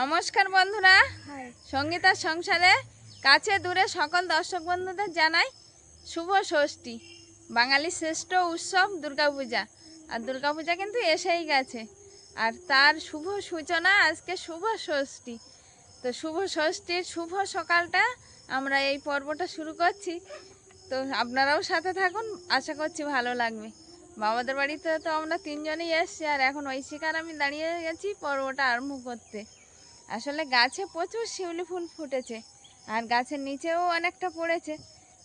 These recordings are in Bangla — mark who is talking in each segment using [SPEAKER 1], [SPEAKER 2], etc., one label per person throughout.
[SPEAKER 1] নমস্কার বন্ধুরা। সঙ্গীতার সংসারে কাছে দূরে সকল দর্শক বন্ধুদের জানাই শুভ ষষ্ঠী। বাঙালির শ্রেষ্ঠ উৎসব দুর্গাপূজা। আর দুর্গাপূজা কিন্তু এসেই গেছে। আর তার শুভ সূচনা আজকে শুভ ষষ্ঠী। তো শুভ ষষ্ঠীর শুভ সকালটা আমরা এই পর্বটা শুরু করছি। তো আপনারাও সাথে থাকুন আশা করছি ভালো লাগবে। বাবাদের বাড়িতে তো আমরা তিনজনেই এসছি আর এখন ঐশিকার আমি দাঁড়িয়ে গেছি পর্বটা আরম্ভ করতে। আসলে গাছে প্রচুর শিউলি ফুল ফুটেছে আর গাছের নিচেও অনেকটা পড়েছে।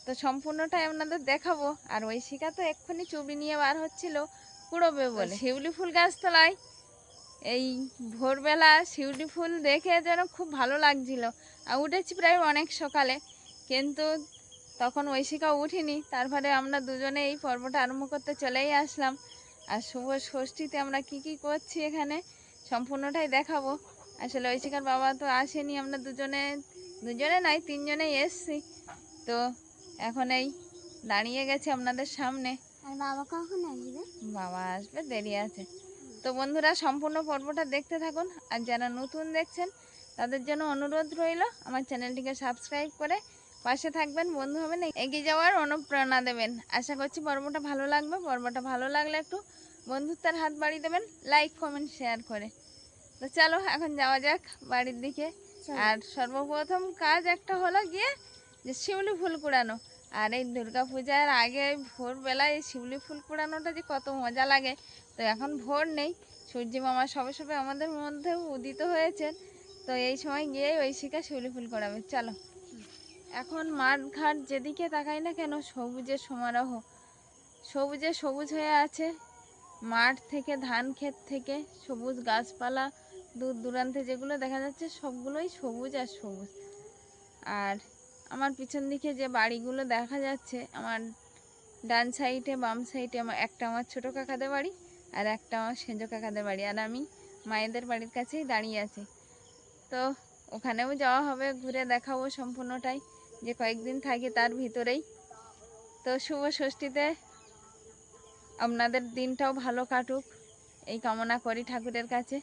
[SPEAKER 1] তো সম্পূর্ণটাই আপনাদের দেখাবো আর ওই শিকা তো এক্ষুনি চুবি নিয়ে বার হচ্ছিল কুড়োবে বলে। শিউলি ফুল গাছ গাছতলায় এই ভোরবেলা শিউলি ফুল দেখে যেন খুব ভালো লাগছিল আর উঠেছি প্রায় অনেক সকালে। কিন্তু তখন ওই ঐশিকা উঠিনি তারপরে আমরা দুজনে এই পর্বটা আরম্ভ করতে চলেই আসলাম। আর শুভ ষষ্ঠীতে আমরা কি কি করছি এখানে সম্পূর্ণটাই দেখাবো। আসলে ঐশিকার বাবা তো আসেনি আমরা দুজনে দুজনে নাই তিনজনেই এসছি। তো এখন এই দাঁড়িয়ে গেছে আপনাদের সামনে।
[SPEAKER 2] বাবা কখন আসবে?
[SPEAKER 1] বাবা আসবে দেরি আছে। তো বন্ধুরা সম্পূর্ণ পর্বটা দেখতে থাকুন আর যারা নতুন দেখছেন তাদের জন্য অনুরোধ রইল আমার চ্যানেলটিকে সাবস্ক্রাইব করে পাশে থাকবেন বন্ধু হবেন এগিয়ে যাওয়ার অনুপ্রেরণা দেবেন। আশা করছি পর্বটা ভালো লাগবে পর্বটা ভালো লাগলে একটু বন্ধুত্বের হাত বাড়িয়ে দেবেন লাইক কমেন্ট শেয়ার করে। তো চলো এখন যাওয়া যাক বাড়ির দিকে। আর সর্বপ্রথম কাজ একটা হলো গিয়ে যে শিউলি ফুল কুড়ানো। আর এই দুর্গা পূজার আগে ভোরবেলায় এই শিউলি ফুল কুড়ানোটা যে কত মজা লাগে তো এখন ভোর নেই। সূর্য মামা সবে সবে আমাদের মধ্যে উদিত হয়েছে তো এই সময় গিয়ে শিখা শিউলি ফুল করাবে চলো। এখন মাঠ ঘাট যেদিকে তাকাই না কেন সবুজের সমারোহ। সবুজে সবুজ হয়ে আছে। মাঠ থেকে, ধান ক্ষেত থেকে, সবুজ গাছপালা, দূর দূরান্তে যেগুলো দেখা যাচ্ছে সবগুলোই সবুজ আর সবুজ। আর আমার পিছন দিকে যে বাড়িগুলো দেখা যাচ্ছে, আমার ডান সাইডে, বাম সাইডে আমার, একটা আমার ছোটো কাকাদের বাড়ি আর একটা আমার সেজো কাকাদের বাড়ি। আর আমি মায়েদের বাড়ির কাছেই দাঁড়িয়ে আছি। তো ওখানেও যাওয়া হবে, ঘুরে দেখাবো সম্পূর্ণটাই, যে কয়েকদিন থাকি তার ভিতরেই। তো শুভ ষষ্ঠীতে আপনাদের দিনটাও ভালো কাটুক। এই কামনা করি ঠাকুরের কাছে।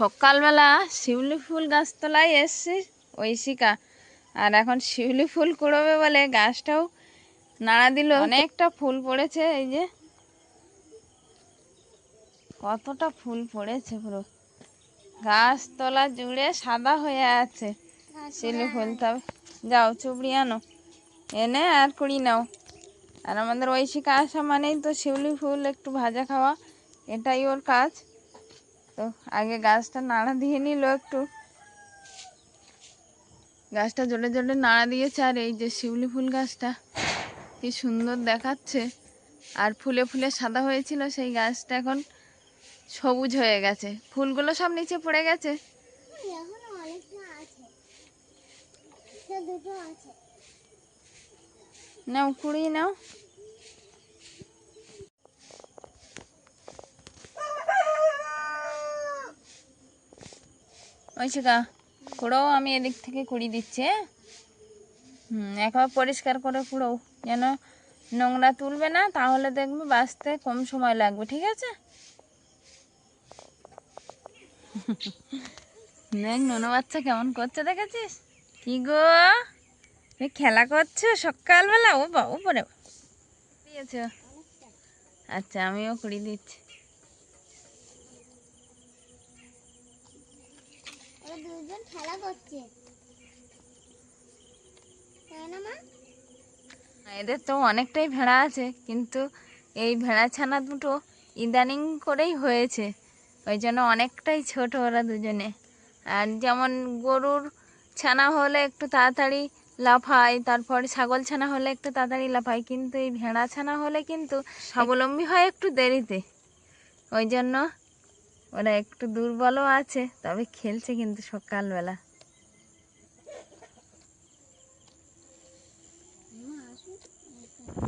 [SPEAKER 1] সকালবেলা শিউলি ফুল গাছতলায় এসছে ঐশিকা আর এখন শিউলি ফুল কুড়োবে বলে গাছটাও নাড়া দিল। অনেকটা ফুল পড়েছে এই যে। কতটা ফুল পড়েছে পুরো। গাছতলা জুড়ে সাদা হয়ে আছে শিউলি ফুল। তবে যাও, চুবড়ি আনো, এনে আর কুড়ি নাও। আর আমাদের ঐশিকা আসা মানেই তো শিউলি ফুল একটু ভাজা খাওয়া, এটাই ওর কাজ। তো আগে গাছটা নাড়া দিয়ে নিল একটু। গাছটা জোরে জোরে নাড়া দিয়েছে আর এই যে শিউলি ফুল গাছটা কি সুন্দর দেখাচ্ছে। আর ফুলে ফুলে সাদা হয়েছিল সেই গাছটা এখন সবুজ হয়ে গেছে। ফুলগুলো সব নিচে পড়ে গেছে। নাও, কুড়িয়ে নাও। ঐশিকা কুড়োও আমি এদিক থেকে কুড়ি দিচ্ছি হ্যাঁ? হুম, একবার পরিষ্কার করে কুড়োও, যেন নোংরা তুলবে না, তাহলে দেখবে বাঁচতে কম সময় লাগবে, ঠিক আছে? দেখ, নোনো বাচ্চা কেমন করছে দেখেছিস? কি গো? খেলা করছ সকালবেলা? ও বাবু পরে দিয়েছ। আচ্ছা আমিও কুড়ি দিচ্ছি
[SPEAKER 2] ওরা দুজন খেলা করছে। তাই না মা?
[SPEAKER 1] এদের তো অনেকটাই ভেড়া আছে কিন্তু এই ভেড়া ছানা দুটো ইদানিং করেই হয়েছে। ওই জন্য অনেকটাই ছোট ওরা দুজনে। আর যেমন গরুর ছানা হলে একটু তাড়াতাড়ি লাফায় তারপর ছাগল ছানা হলে একটু তাড়াতাড়ি লাফায় কিন্তু এই ভেড়া ছানা হলে কিন্তু স্বাবলম্বী হয় একটু দেরিতে। ওই জন্য ওরা একটু দুর্বলও আছে, তবে খেলছে কিন্তু সকালবেলা।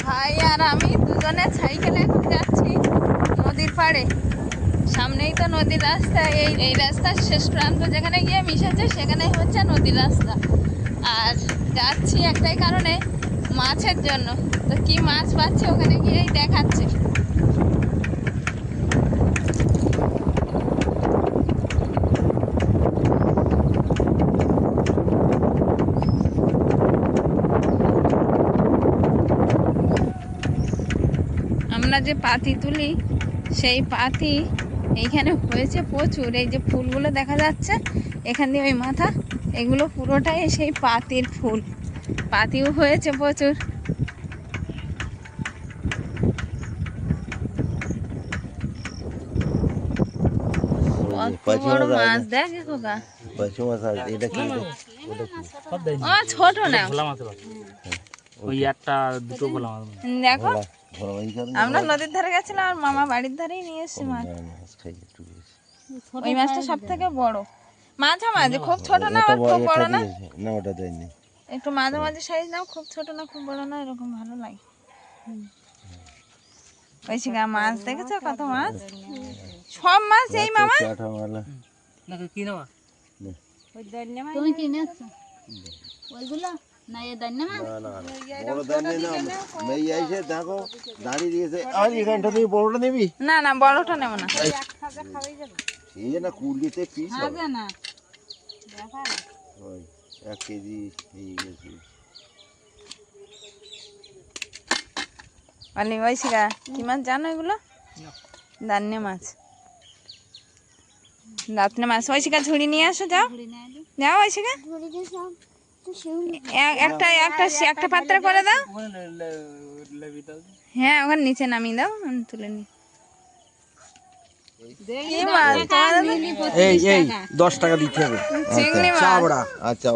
[SPEAKER 1] ভাই আর আমি দুজনে সাইকেলে এখন যাচ্ছি নদীর পাড়ে। সামনেই তো নদীর রাস্তা, এই এই রাস্তার শেষ প্রান্ত যেখানে গিয়ে মিশেছে সেখানেই হচ্ছে নদীর রাস্তা। আর যাচ্ছি একটাই কারণে, মাছের জন্য। তো কি মাছ পাচ্ছে ওখানে গিয়েই দেখাচ্ছে। আমরা যে পাতি তুলি সেই পাতি এইখানে হয়েছে প্রচুর। এই যে ফুলগুলো দেখা যাচ্ছে এখান দিয়ে ওই মাথা এগুলো পুরোটাই সেই পাতির ফুল। পাতিও হয়েছে প্রচুর। মাছ দেখ খোকা। ও ছোট না। দেখো। আমরা নদীর ধারে গেছিলাম আর মামা বাড়ির ধারেই নিয়ে এসছি মাছ। ওই মাছটা সব থেকে বড়। মাঝামাঝি খুব ছোট না খুব বড় না?
[SPEAKER 3] না ওটা দেয়নি।
[SPEAKER 1] একটু মাঝামাঝি সাইজ নাও খুব ছোট না খুব বড় না এরকম ভালো লাগে। ওই শিকা মাছ দেখেছ কত মাছ? সব মাছ এই মামা?
[SPEAKER 2] তুমি কিনেছো? ওইগুলো? না এ
[SPEAKER 3] না না বড় না মেয়ে আইছে দেখো দাঁড়িয়ে দিয়েছে আর এখানটা তুমি বড়টা নিবি
[SPEAKER 1] না না বড়টা নেব না
[SPEAKER 3] এই না কুলিতে পিস হবে
[SPEAKER 1] না
[SPEAKER 3] ওই এক কেজি গেছে
[SPEAKER 1] বলি ওই শিকা কি মাছ জানো এগুলো দান্নে মাছ দাঁতনে মাছ ওই শিকা ঝুড়ি নিয়ে আসো যাও যাও ওই শিকা একটা একটা একটা পাত্রে করে দাও। হ্যাঁ ওখানে নিচে নামিয়ে দাও আমি তুলে নি মাছ
[SPEAKER 4] এই এই দশ টাকা দিতে হবে।
[SPEAKER 1] চিংড়ি
[SPEAKER 4] চাবড়া।
[SPEAKER 3] আচ্ছা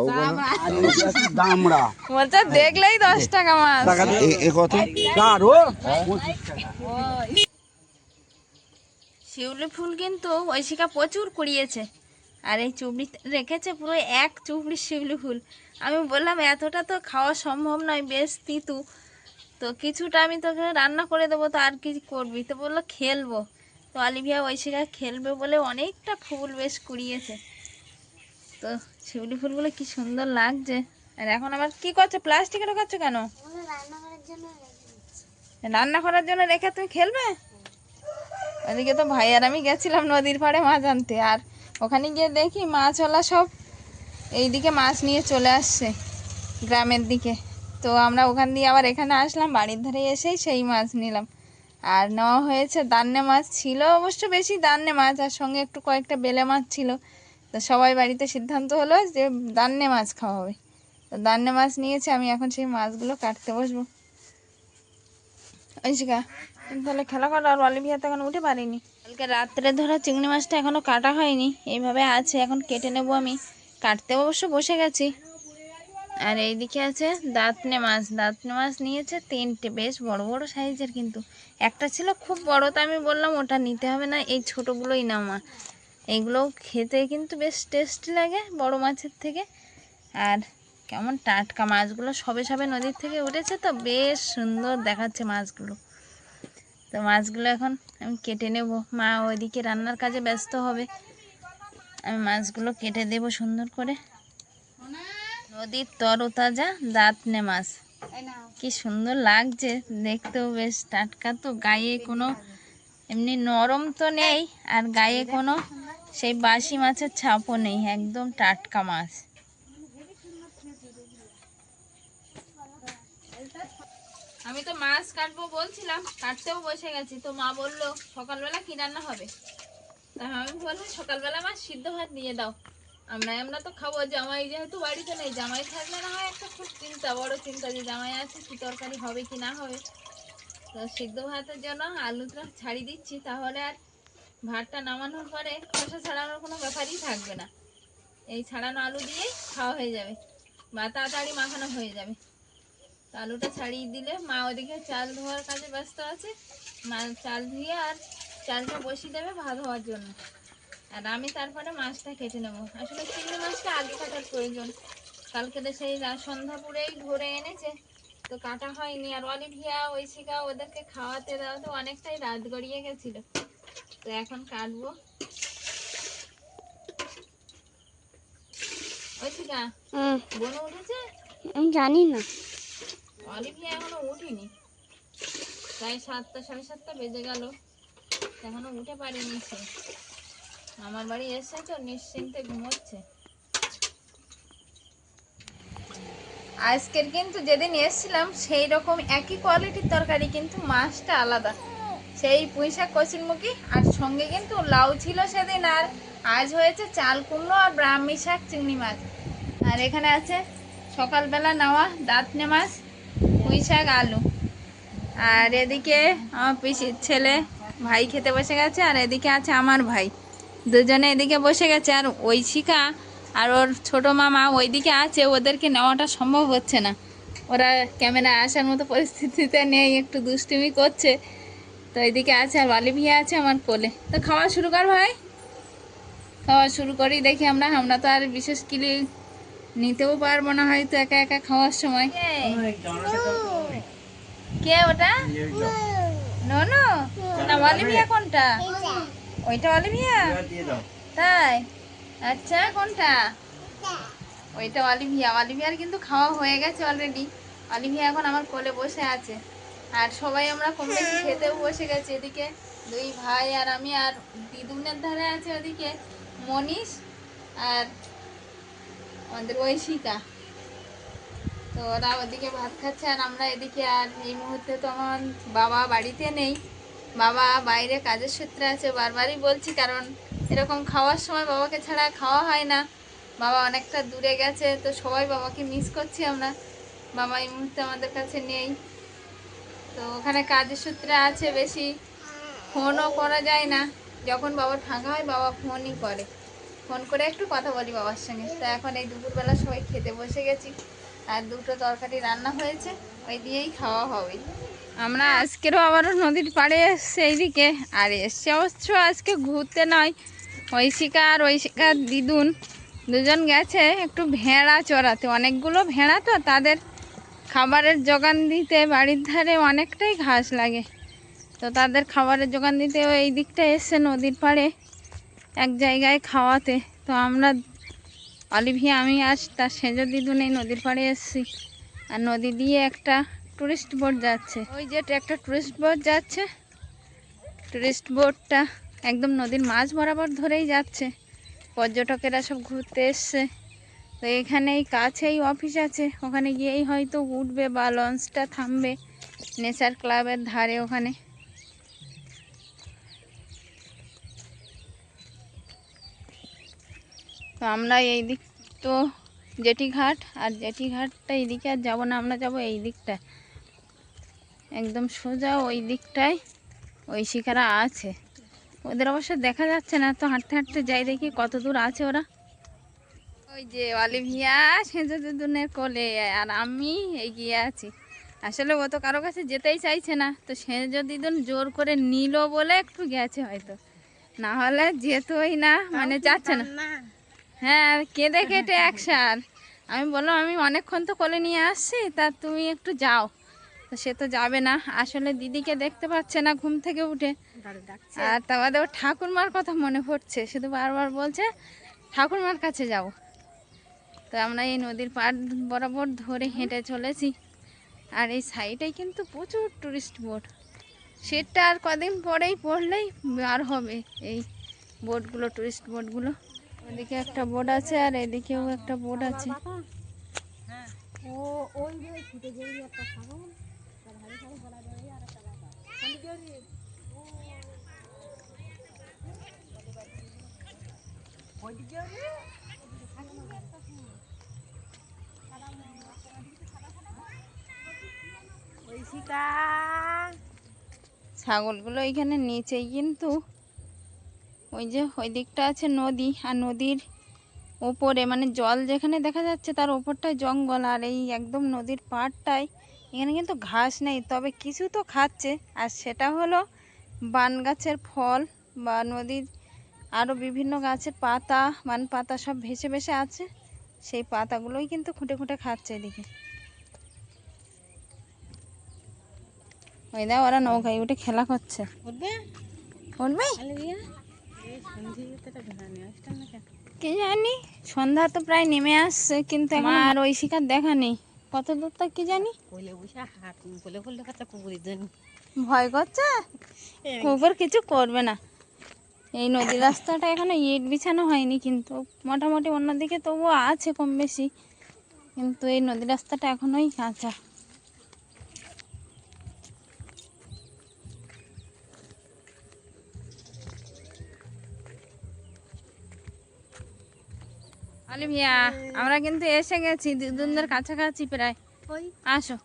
[SPEAKER 4] দামড়া।
[SPEAKER 1] বলছে দেখলেই দশ টাকা মাছ।
[SPEAKER 4] টাকা
[SPEAKER 3] এ- এ কত?
[SPEAKER 4] কার ও।
[SPEAKER 1] শিউলি ফুল কিন্তু ঐশিকা প্রচুর কুড়িয়েছে। আর এই চুবড়ি রেখেছে পুরো এক চুবড়ি শিউলি ফুল। আমি বললাম, এতটা তো খাওয়া সম্ভব নয় বেশ তিতু। তো কিছুটা আমি তোকে রান্না করে দেবো, তো আর কি করবি? তো বলল, খেলব। তো ওই ঐশিকা খেলবে বলে অনেকটা ফুল বেশ কুড়িয়েছে। তো শিউলি ফুলগুলো কি সুন্দর লাগছে। আর এখন আবার কি করছ, প্লাস্টিকে ঢোকাচ্ছ কেন?
[SPEAKER 2] রান্না করার জন্য রেখে
[SPEAKER 1] তুমি খেলবে? ওদিকে তো ভাই আর আমি গেছিলাম নদীর পাড়ে মাছ আনতে আর ওখানে গিয়ে দেখি মাছওয়ালা সব এইদিকে মাছ নিয়ে চলে আসছে গ্রামের দিকে। তো আমরা ওখান দিয়ে আবার এখানে আসলাম, বাড়ির ধারে এসেই সেই মাছ নিলাম। আর নেওয়া হয়েছে দান্নে মাছ ছিল অবশ্য বেশি দান্নে মাছ, আর সঙ্গে একটু কয়েকটা বেলে মাছ ছিল। তো সবাই বাড়িতে সিদ্ধান্ত হলো যে দান্নে মাছ খাওয়া হবে। তো দান্নে মাছ নিয়েছে, আমি এখন সেই মাছগুলো কাটতে বসবো। ঐশিকা তাহলে খেলা করো, আর অলিভিয়া এখন উঠে পারিনি? কালকে রাত্রে ধরা চিংড়ি মাছটা এখনও কাটা হয়নি। এইভাবে আছে, এখন কেটে নেব আমি। কাটতে অবশ্য বসে গেছি। আর এইদিকে আছে দাঁতনে মাছ। দাঁতনে মাছ নিয়েছে তিনটে, বেশ বড় বড় সাইজের কিন্তু। একটা ছিল খুব বড়, তো আমি বললাম ওটা নিতে হবে না, এই ছোটোগুলোই না মা এইগুলো খেতে কিন্তু বেশ টেস্টি লাগে বড় মাছের থেকে। আর কেমন টাটকা মাছগুলো সবে সবে নদীর থেকে উঠেছে তো, বেশ সুন্দর দেখাচ্ছে মাছগুলো। তো মাছগুলো এখন আমি কেটে নেব। মা ওইদিকে রান্নার কাজে ব্যস্ত হবে। আমি মাছগুলো কেটে দেব সুন্দর করে। নদীর তরতাজা দাঁতনে মাছ। কি সুন্দর লাগছে দেখতেও বেশ। টাটকা তো, গায়ে কোনো এমনি নরম তো নেই আর গায়ে কোনো সেই বাসি মাছের ছাপও নেই, একদম টাটকা মাছ। আমি তো মাছ কাটবো বলছিলাম, কাটতেও বসে গেছি। তো মা বলল, সকালবেলা কি রান্না হবে? তা আমি বললাম, সকালবেলা মা সিদ্ধ ভাত নিয়ে দাও। আমরা আমরা তো খাব। জামাই যেহেতু বাড়িতে নেই, জামাই থাকলে না হয় একটা খুব চিন্তা, বড় চিন্তা যে জামাই আছে, কি তরকারি হবে, কি না হবে। তো সিদ্ধ ভাতের জন্য আলুটা ছাড়িয়ে দিচ্ছি, তাহলে আর ভাতটা নামানোর পরে খোসা ছাড়ানোর কোনো ব্যাপারই থাকবে না। এই ছাড়ানো আলু দিয়েই খাওয়া হয়ে যাবে, বা তাড়াতাড়ি মাখানো হয়ে যাবে। আলুটা ছাড়িয়ে দিলে মা ওদিকে চাল ধোয়ার কাজে ব্যস্ত আছে। মা চাল ধুয়ে আর চালটা বসিয়ে দেবে ভাত হওয়ার জন্য। আর আমি তারপরে মাছটা কেটে নেব। আসলে চিংড়ি মাছটা আগে কাটার প্রয়োজন। কালকে তো সেই সন্ধ্যাপুরেই ধরে এনেছে। তো কাটা হয়নি। আর অলিভিয়া ঐশিকা ওদেরকে খাওয়াতে দেওয়াতে অনেকটাই রাত গড়িয়ে গেছিল। তো এখন কাটবো। ঐশিকা
[SPEAKER 2] হুম।
[SPEAKER 1] বনু উঠেছে?
[SPEAKER 2] আমি জানি না।
[SPEAKER 1] অলিভিয়া এখনও উঠিনি। প্রায় সাতটা, সাড়ে সাতটা বেজে গেল। এখনও উঠে পারিনি সে। আমার বাড়ি এসে তো নিশ্চিন্তে ঘুমোচ্ছে। আজকের কিন্তু যেদিন এসেছিলাম সেই রকম একই কোয়ালিটির তরকারি কিন্তু মাছটা আলাদা। সেই পুঁইশাক কচুরমুখী, আর সঙ্গে কিন্তু লাউ ছিল সেদিন, আর আজ হয়েছে চাল কুমড়ো আর ব্রাহ্মী শাক, চিংড়ি মাছ। আর এখানে আছে সকালবেলা নেওয়া দাঁতনে মাছ পুঁই শাক আলু। আর এদিকে আমার পিসির ছেলে ভাই খেতে বসে গেছে, আর এদিকে আছে আমার ভাই। দুজনে এদিকে বসে গেছে, আর ঐশিকা আর ওর ছোট মামা ওইদিকে আছে, ওদেরকে নেওয়াটা সম্ভব হচ্ছে না। ওরা ক্যামেরা আসার মতো পরিস্থিতিতে নেই, একটু দুষ্টুমি করছে। তো এদিকে আছে আর বালি ভিয়া আছে আমার কোলে। তো খাওয়া শুরু কর ভাই। খাওয়া শুরু করি, দেখি আমরা। আমরা তো আর বিশেষ কিলি নিতেও পারব না হয়তো একা একা খাওয়ার সময়। কে ওটা? ননু? না, অলিভিয়া কোনটা? ওইটা অলিভিয়া? তাই? আচ্ছা কোনটা? ওইটা অলিভিয়া। অলিভিয়ার কিন্তু খাওয়া হয়ে গেছে অলরেডি অলিভিয়া এখন আমার কোলে বসে আছে। আর সবাই আমরা কম বেশি খেতেও বসে গেছি এদিকে। দুই ভাই আর আমি আর দিদুনের ধারে আছে ওদিকে মনীষ আর আমাদের ঐশিকা তো ওরা ওদিকে ভাত খাচ্ছে আর আমরা এদিকে আর এই মুহূর্তে তো আমার বাবা বাড়িতে নেই। বাবা বাইরে কাজের সূত্রে আছে, বারবারই বলছি কারণ এরকম খাওয়ার সময় বাবাকে ছাড়া খাওয়া হয় না। বাবা অনেকটা দূরে গেছে, তো সবাই বাবাকে মিস করছি আমরা। বাবা এই মুহূর্তে আমাদের কাছে নেই। তো ওখানে কাজের সূত্রে আছে বেশি। ফোনও করা যায় না। যখন বাবা ফাঁকা হয়, বাবা ফোনই করে। ফোন করে একটু কথা বলি বাবার সঙ্গে। তো এখন এই দুপুরবেলা সবাই খেতে বসে গেছি আর দুটো তরকারি রান্না হয়েছে, ওই দিয়েই খাওয়া হবে। আমরা আজকেরও আবারও নদীর পাড়ে এসছি এইদিকে, আর এসছি অবশ্য আজকে ঘুরতে নয়। ঐশিকা আর ঐশিকার দিদুন দুজন গেছে একটু ভেড়া চড়াতে। অনেকগুলো ভেড়া তো, তাদের খাবারের যোগান দিতে বাড়ির ধারে অনেকটাই ঘাস লাগে। তো তাদের খাবারের যোগান দিতে ও এই দিকটা এসছে নদীর পাড়ে। এক জায়গায় খাওয়াতে। তো আমরা, অলিভিয়া, আমি আজ তার সেজ দিদুন নদীর পাড়ে এসেছি। আর নদী দিয়ে একটা টুরিস্ট বোট যাচ্ছে। ওই যে একটা টুরিস্ট বোট যাচ্ছে। টুরিস্ট বোটটা একদম নদীর মাঝ বরাবর ধরেই যাচ্ছে। পর্যটকেরা সব ঘুরতে এসছে। তো এখানেই কাছেই অফিস আছে। ওখানে গিয়েই হয়তো উঠবে বা লঞ্চটা থামবে। নেচার ক্লাবের ধারে ওখানে। তো আমরা এই দিক তো জেটি ঘাট আর জেটি ঘাটটা এইদিকে আর যাব না, আমরা যাব এই দিকটা একদম সোজা ওই দিকটায় ওই শিকারা আছে। ওদের অবশ্য দেখা যাচ্ছে না, তো হাঁটতে হাঁটতে যাই দেখি কত দূর আছে ওরা। ওই যে অলিভিয়া সেজুনের কোলে, আর আমি এগিয়ে আছি। আসলে ও তো কারও কাছে যেতেই চাইছে না, তো সেজ দিদুন জোর করে নিল বলে একটু গেছে হয়তো। না হলে যেতই না মানে যাচ্ছে না। হ্যাঁ কেঁদে কেটে একসার আমি বললাম আমি অনেকক্ষণ তো কোলে নিয়ে আসছি তা তুমি একটু যাও। তো সে তো যাবে না। আসলে দিদিকে দেখতে পাচ্ছে না ঘুম থেকে উঠে। আর তোমাদের ওর ঠাকুরমার কথা মনে পড়ছে। শুধু বারবার বলছে ঠাকুরমার কাছে যাও। তো আমরা এই নদীর পাড় বরাবর ধরে হেঁটে চলেছি। আর এই সাইডে কিন্তু প্রচুর টুরিস্ট বোট। সেটা আর কদিন পরেই পড়লেই আর হবে এই বোটগুলো টুরিস্ট বোটগুলো। ওদিকে একটা বোট আছে আর এদিকেও একটা বোট আছে। ছাগলগুলো এখানে নিচেই কিন্তু ওই যে ওই দিকটা আছে নদী আর নদীর ওপরে মানে জল যেখানে দেখা যাচ্ছে তার ওপরটায় জঙ্গল আর এই একদম নদীর পাড়টায় এখানে কিন্তু ঘাস নেই। তবে কিছু তো খাচ্ছে আর সেটা হলো বান গাছের ফল বা নদীর আরও বিভিন্ন গাছের পাতা বান পাতা সব ভেসে ভেসে আছে সেই পাতাগুলোই কিন্তু খুঁটে খুঁটে খাচ্ছে এদিকে। ওই দেখ ওরা নৌকায় উঠে খেলা করছে।
[SPEAKER 2] উঠবে?
[SPEAKER 1] উঠবে? কি জানি? সন্ধ্যা তো প্রায় নেমে আসছে কিন্তু আর ওই শিকার দেখা নেই। কত কি জানি? ভয় করছে? কুকুর কিছু করবে না। এই নদী রাস্তাটা এখনও ইট বিছানো হয়নি কিন্তু মোটামুটি অন্যদিকে তবুও আছে কম বেশি। কিন্তু এই নদী রাস্তাটা এখনোই কাঁচা। আলি ভিয়া আমরা কিন্তু এসে গেছি দিদুনদের কাছাকাছি প্রায়। আসো।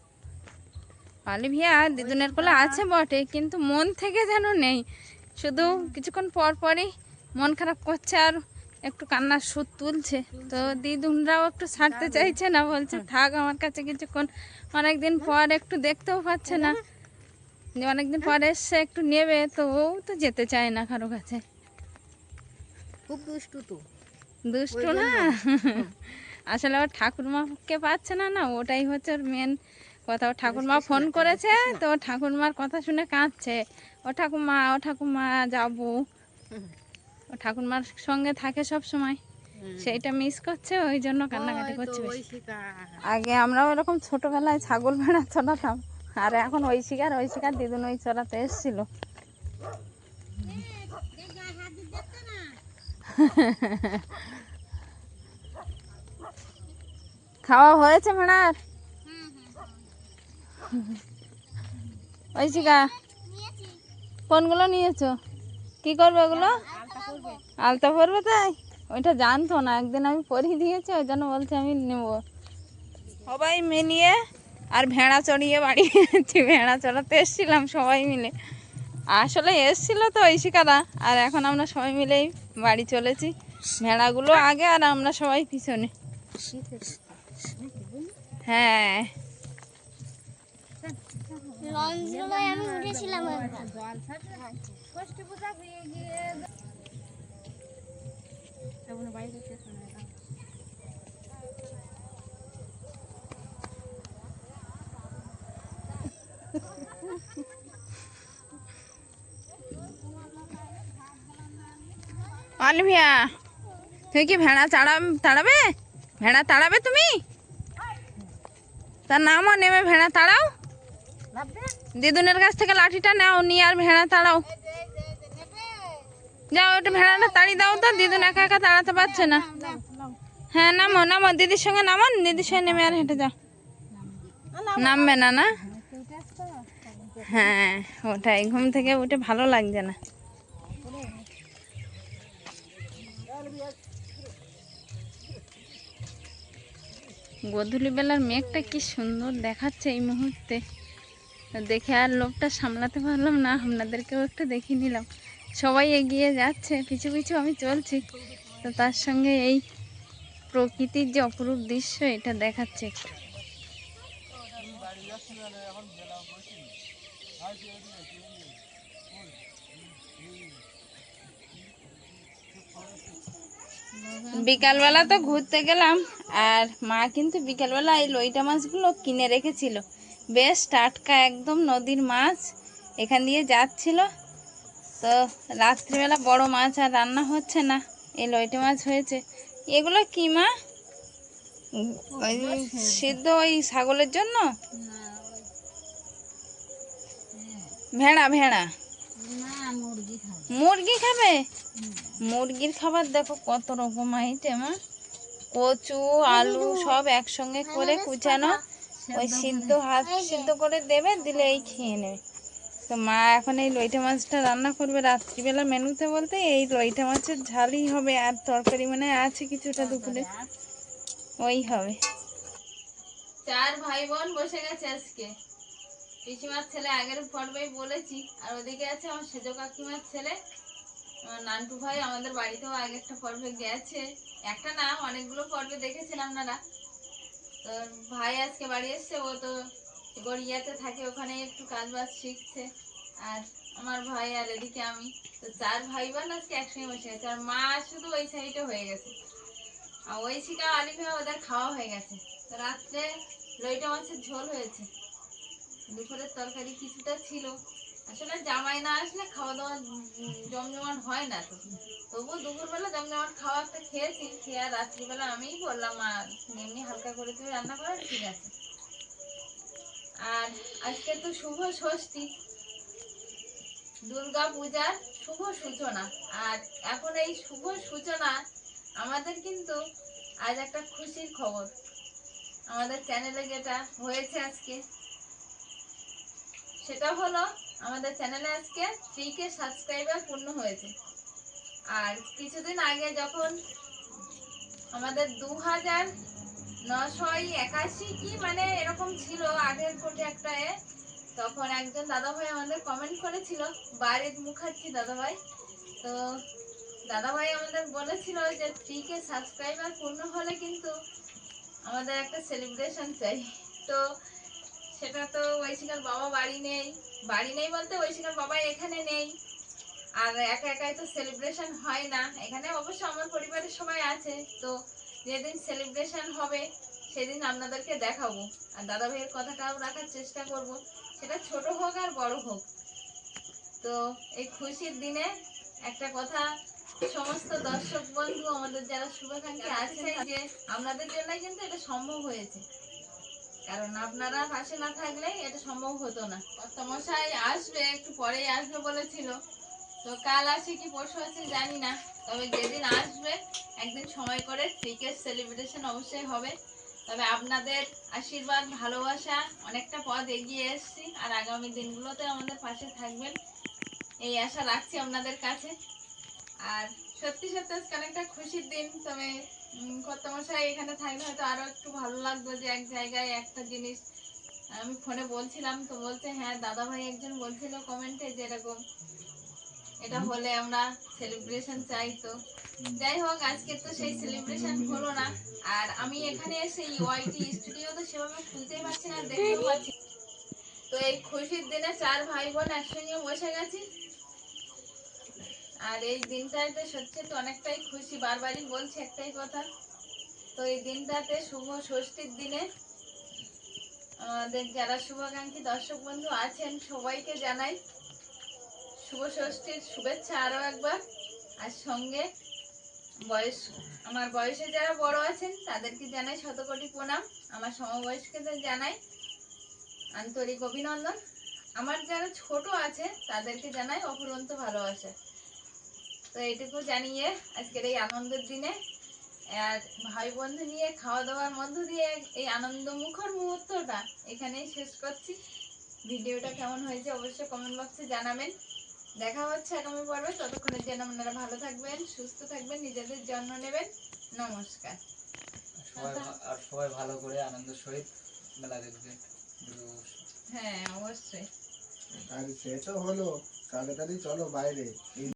[SPEAKER 1] পালি ভিয়া দিদুনের কোলে আছে বটে কিন্তু মন থেকে যেন নেই। শুধু কিছুক্ষণ পর পরই মন খারাপ করছে আর একটু কান্নার সুর তুলছে। তো দিদুনরাও একটু ছাড়তে চাইছে না বলছে থাক আমার কাছে কিছুক্ষণ অনেকদিন পর একটু দেখতেও পাচ্ছে না। যে অনেকদিন পর এসে একটু নেবে তো ও তো যেতে চায় না কারও কাছে।
[SPEAKER 2] খুব দুষ্টু তো।
[SPEAKER 1] দুষ্টু না? আসলে ওর ঠাকুরমাকে পাচ্ছে না না ওটাই হচ্ছে ওর মেন কথা ও ঠাকুরমা ফোন করেছে তো ও ঠাকুরমার কথা শুনে কাঁদছে। ও ঠাকুমা ও ঠাকুমা যাব। ও ঠাকুরমার সঙ্গে থাকে সব সময়। সেইটা মিস করছে ওই জন্য কান্নাকাটি করছে আগে আমরাও এরকম ছোটবেলায় ছাগল ভেড়া চড়াতাম আর এখন ওই শিকার ওই শিকার দিদুন ওই চড়াতে এসেছিল। খাওয়া হয়েছে ভেড়ার ওই শিকা কোনগুলো নিয়েছো। কি করবে ওগুলো? আলতা পরবে। তাই? ওইটা জানতো না একদিন আমি পরিয়ে দিয়েছি ওই জন্য বলছি আমি নেব। সবাই মিলিয়ে আর ভেড়া চড়িয়ে বাড়ি ভেড়া চড়াতে এসেছিলাম সবাই মিলে। আসলে এসছিল তো ওই শিকারা আর এখন আমরা সবাই মিলেই বাড়ি চলেছি। ভেড়াগুলো আগে আর আমরা সবাই পিছনে। হ্যাঁ।
[SPEAKER 2] লঞ্চগুলোয় আমি
[SPEAKER 1] অলিভিয়া তুমি কি ভেড়া তাড়া তাড়াবে? ভেড়া তাড়াবে তুমি? তার নামও নেমে ভেড়া তাড়াও। দিদুনের কাছ থেকে লাঠিটা নাও, নিয়ে আর ভেড়া তাড়াও। যাও ওটা ভেড়াটা তাড়ি দাও তো। দিদুন একা একা তাড়াতে পারছে না। হ্যাঁ নামো নামো। দিদির সঙ্গে নামো, দিদির সঙ্গে নেমে আর হেঁটে যাও। নামবে না না? হ্যাঁ ওটাই। ঘুম থেকে উঠে ভালো লাগছে না। গোধূলি বেলার মেঘটা কি সুন্দর দেখাচ্ছে এই মুহূর্তে। দেখে আর লোকটা সামলাতে পারলাম না, আপনাদেরকেও একটু দেখিয়ে নিলাম। সবাই এগিয়ে যাচ্ছে, পিছু পিছু আমি চলছি। তো তার সঙ্গে এই প্রকৃতির যে অপরূপ দৃশ্য, এটা দেখাচ্ছে একটু। বিকালবেলা তো ঘুরতে গেলাম আর মা কিন্তু বিকালবেলা এই লইটা মাছগুলো কিনে রেখেছিল। বেশ টাটকা একদম নদীর মাছ এখান দিয়ে যাচ্ছিল। তো রাত্রিবেলা বড় মাছ আর রান্না হচ্ছে না এই লইটা মাছ হয়েছে। এগুলো কি মা? ওই সিদ্ধ ওই ছাগলের জন্য? ভেড়া ভেড়া।
[SPEAKER 2] মুরগি খাবে।
[SPEAKER 1] মুরগির খাবার দেখো কত রকম আইটেম কচু, আলু সব একসঙ্গে করে কুচানো। ওই সিদ্ধ হাত সিদ্ধ করে দেবে, দিলে এই খেয়ে নেবে। তো মা এখন এই লইটা মাছটা রান্না করবে রাত্রিবেলা মেনুতে বলতে, এই লইটা মাছের ঝালই হবে, আর তরকারি মানে আছে কিছুটা দুপুরে। ওই হবে। চার ভাই বোন বসে গেছে আজকে। পিসিমার ছেলে আগের পর্বেই বলেছি, আর ওদিকে আছে আমার সেজ কাকিমার ছেলে। নান্টু ভাই আমাদের বাড়িতেও আগে একটা পর্বে গেছে। একটা না, অনেকগুলো পর্বে দেখেছেন আপনারা। তো ভাই আজকে বাড়ি এসছে, ও তো গড়িয়াতে থাকে, ওখানে একটু কাজ বাজ শিখছে। আর আমার ভাই আর এদিকে আমি। তো চার ভাই বোন আজকে একসঙ্গে বসে গেছে, আর মা শুধু ওই সাইডে হয়ে গেছে। আর ওই শিকা আলিফা ওদের খাওয়া হয়ে গেছে। তো রাত্রে লইটা মাছের ঝোল হয়েছে। দুপুরের তরকারি কিছুটা ছিল। আসলে জামাই না আসলে খাওয়া দাওয়া জমজমাট হয় না তো। তবুও দুপুরবেলা জমজমাট খাওয়া একটা খেয়েছি, খেয়ে আর রাত্রিবেলা আমিই বললাম, মা, এমনি হালকা করে তুমি রান্না করো ঠিক আছে। আর আজকে তো শুভ ষষ্ঠী, দুর্গা পূজার শুভ সূচনা। আর এখন এই শুভ সূচনা আমাদের কিন্তু আজ একটা খুশির খবর। আমাদের চ্যানেলে যেটা হয়েছে আজকে, সেটা হলো আমাদের চ্যানেলে আজকে থ্রি কে সাবস্ক্রাইবার পূর্ণ হয়েছে। আর কিছুদিন আগে যখন আমাদের দু হাজার নশো একাশি কি মানে এরকম ছিল আগের কোটে একটা এ, তখন একজন দাদাভাই আমাদের কমেন্ট করেছিল বাড়ির মুখার্জি দাদাভাই। তো দাদাভাই আমাদের বলেছিল যে থ্রি কে সাবস্ক্রাইবার পূর্ণ হলে কিন্তু আমাদের একটা সেলিব্রেশন চাই। তো সেটা তো ঐশিকার বাবা বাড়ি নেই। বাড়ি নেই বলতে ঐশিকার বাবা এখানে নেই। আর একা একাই তো সেলিব্রেশন হয় না। এখানে অবশ্য আমার পরিবারের সবাই আছে। তো যেদিন সেলিব্রেশন হবে, সেদিন আপনাদেরকে দেখাবো। আর দাদা ভাইয়ের কথাটাও রাখার চেষ্টা করব। সেটা ছোট হোক আর বড় হোক। তো এই খুশির দিনে একটা কথা, সমস্ত দর্শক বন্ধু, আমাদের যারা শুভাকাঙ্ক্ষী আছেন যে আপনাদের জন্যই কিন্তু এটা সম্ভব হয়েছে। কারণ আপনারা পাশে না থাকলে এটা সম্ভব হতো না। মশাই আসবে, একটু পরেই আসবে বলেছিল। তো কাল আসে কি পরশু আছে জানি না, তবে যেদিন আসবে, একদিন সময় করে ক্রিকেট সেলিব্রেশন অবশ্যই হবে। তবে আপনাদের আশীর্বাদ, ভালোবাসা, অনেকটা পথ এগিয়ে এসেছি আর আগামী দিনগুলোতে আমাদের পাশে থাকবেন। এই আশা রাখছি আপনাদের কাছে। আর সত্যি সত্যি আজকে অনেকটা খুশির দিন। তবে কর্তামশাই এখানে থাকলে হয়তো আরও একটু ভালো লাগতো যে এক জায়গায় একটা জিনিস আমি ফোনে বলছিলাম তো বলছে হ্যাঁ দাদা ভাই একজন বলছিল কমেন্টে যে এরকম এটা হলে আমরা সেলিব্রেশন চাই তো। যাই হোক আজকে তো সেই সেলিব্রেশন হলো না। আর আমি এখানে এসে ওয়াইটি স্টুডিও তো সেভাবে খুলতেই পারছি না দেখতেও পাচ্ছি। তো এই খুশির দিনে চার ভাই বোন একসঙ্গে বসে গেছি। আর এই দিনটাতে সত্যি তো অনেকটাই খুশি, বারবারই বলছি একটাই কথা। তো এই দিনটাতে শুভ ষষ্ঠীর দিনে আমাদের যারা শুভাকাঙ্ক্ষী দর্শক বন্ধু আছেন, সবাইকে জানাই শুভ ষষ্ঠীর শুভেচ্ছা আরও একবার। আর সঙ্গে বয়স, আমার বয়সে যারা বড় আছেন, তাদেরকে জানাই শতকোটি প্রণাম। আমার সমবয়স্কদের জানাই আন্তরিক অভিনন্দন। আমার যারা ছোট আছে, তাদেরকে জানাই অফুরন্ত ভালোবাসা। তো এইটুকু জানিয়ে আজকের এই আনন্দের দিনে আর ভাই বন্ধু নিয়ে খাওয়া দাওয়ার মধ্য দিয়ে এই আনন্দ মুখর মুহূর্তটা এখানেই শেষ করছি। ভিডিওটা কেমন হয়েছে অবশ্যই কমেন্ট বক্সে জানাবেন। দেখা হচ্ছে আগামী পর্বে। ততক্ষণের জন্য আপনারা ভালো থাকবেন সুস্থ থাকবেন নিজেদের যত্ন নেবেন। নমস্কার।
[SPEAKER 5] সবাই আর সবাই ভালো করে আনন্দের সহিত মেলা দেখবে।
[SPEAKER 1] হ্যাঁ অবশ্যই।
[SPEAKER 3] আর সে তো হলো। তাড়াতাড়ি চলো বাইরে।